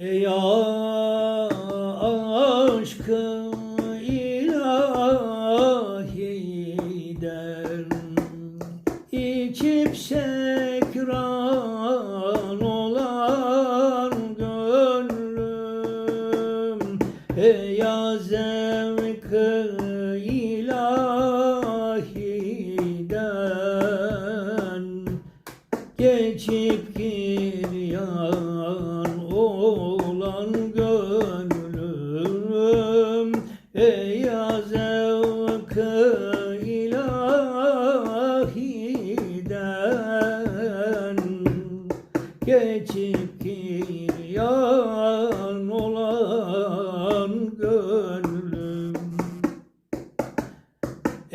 Ey aşkı ilahiden içip sekran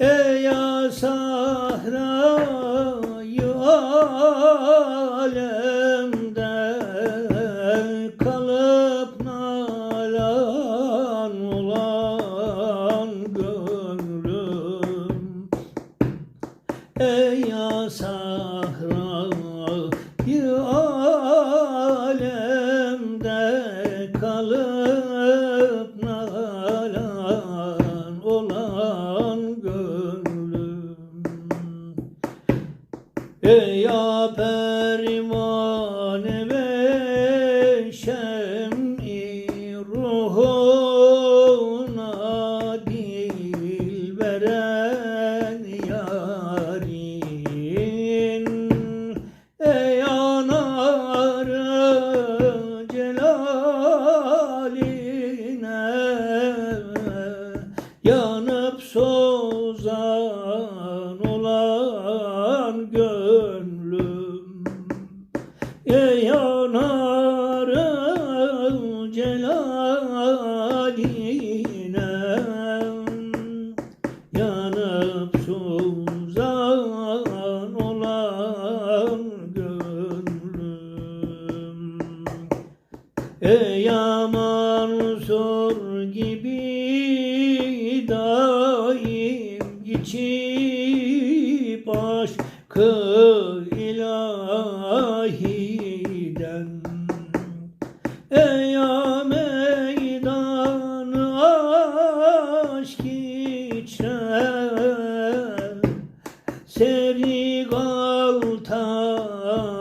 Ey ya sahrayı alemde kalıp yanıp sozan olan gönlüm. Ey yanarı celaline. Yanıp sozan olan gönlüm. Ey ya geçip aşkı ilahiden. Ey ya meydanı aşk içre Seri galtan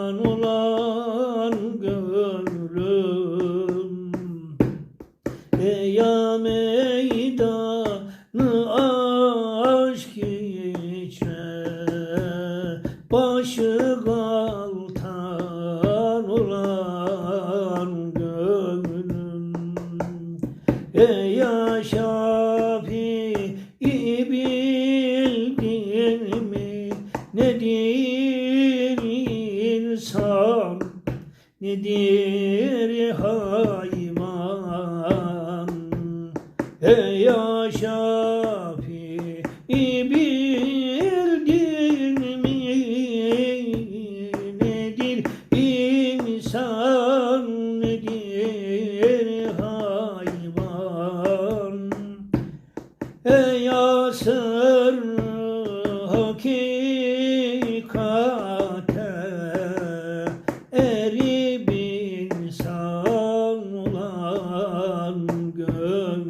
nedir hayvan Ey ya Şafii bildin mi nedir insan nedir hayvan? Ey asır hakikate insan